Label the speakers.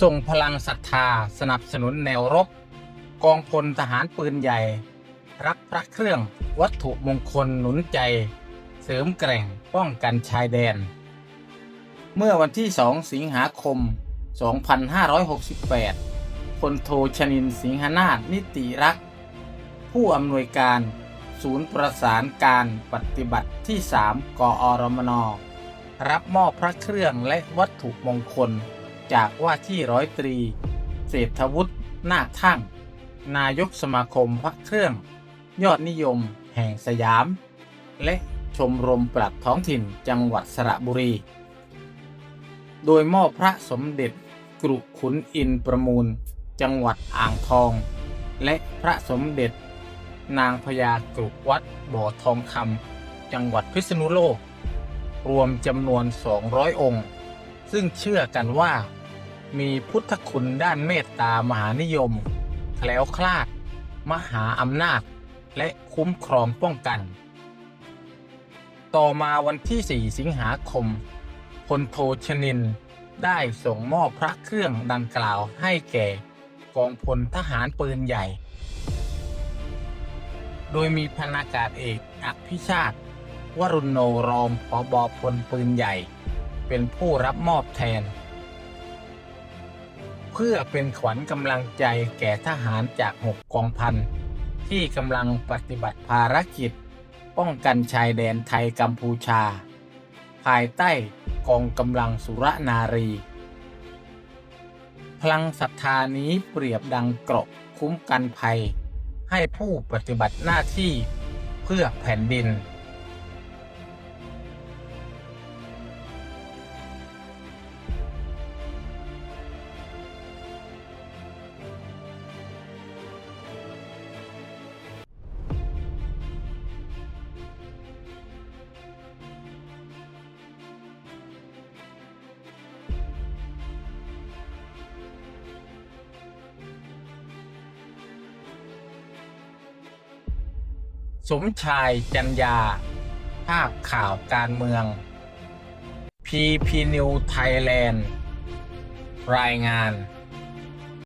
Speaker 1: ส่งพลังศรัทธาสนับสนุนแนวรบ กองพลทหารปืนใหญ่ รับพระเครื่องวัตถุมงคลหนุนใจ เสริมแกร่งป้องกันชายแดน เมื่อวันที่ 2 สิงหาคม 2568พลโทชนินสิงหนาถนิติรักษ์ผู้อำนวยการศูนย์ประสานการปฏิบัติที่ 3 กอรมน รับมอบพระเครื่องและวัตถุมงคล จากว่าที่ร้อยตรี เศรษฐวุฒินาคทั่ง นายกสมาคมพระเครื่อง ยอดนิยม แห่งสยาม และชมรมปรับท้องถิ่นจังหวัดสระบุรี โดยมอบพระสมเด็จกรุขุนอินประมูล จังหวัดอ่างทอง และพระสมเด็จ นางพญากรุวัดบ่อทองคำจังหวัดพิษณุโลก รวมจำนวน 200 องค์ ซึ่งเชื่อกันว่า มีพุทธคุณด้านเมตตามหานิยม แคล้วคลาด มหาอำนาจ และคุ้มครองป้องกัน ต่อมาวันที่ 4 สิงหาคมพลโทชนิน ได้ส่งมอบพระเครื่องดังกล่าวให้แก่กองพลทหารปืนใหญ่ โดยมีพันอากาศเอกอภิชาติ วรุณโนรองผอบอพลปืนใหญ่ เป็นผู้รับมอบแทน พื่อเป็นขวัญกำลังใจแก่ทหารจากหกกองพันที่กำลังปฏิบัติภารกิจ ป้องกันชายแดนไทยกัมพูชา ภายใต้กองกำลังสุรนารี พลังศรัทธานี้เปรียบดังเกราะคุ้มกันภัย ให้ผู้ปฏิบัติหน้าที่เพื่อแผ่นดิน สมชายจันยา ภาพข่าวการเมือง พีพีนิวไทยแลนด์ รายงาน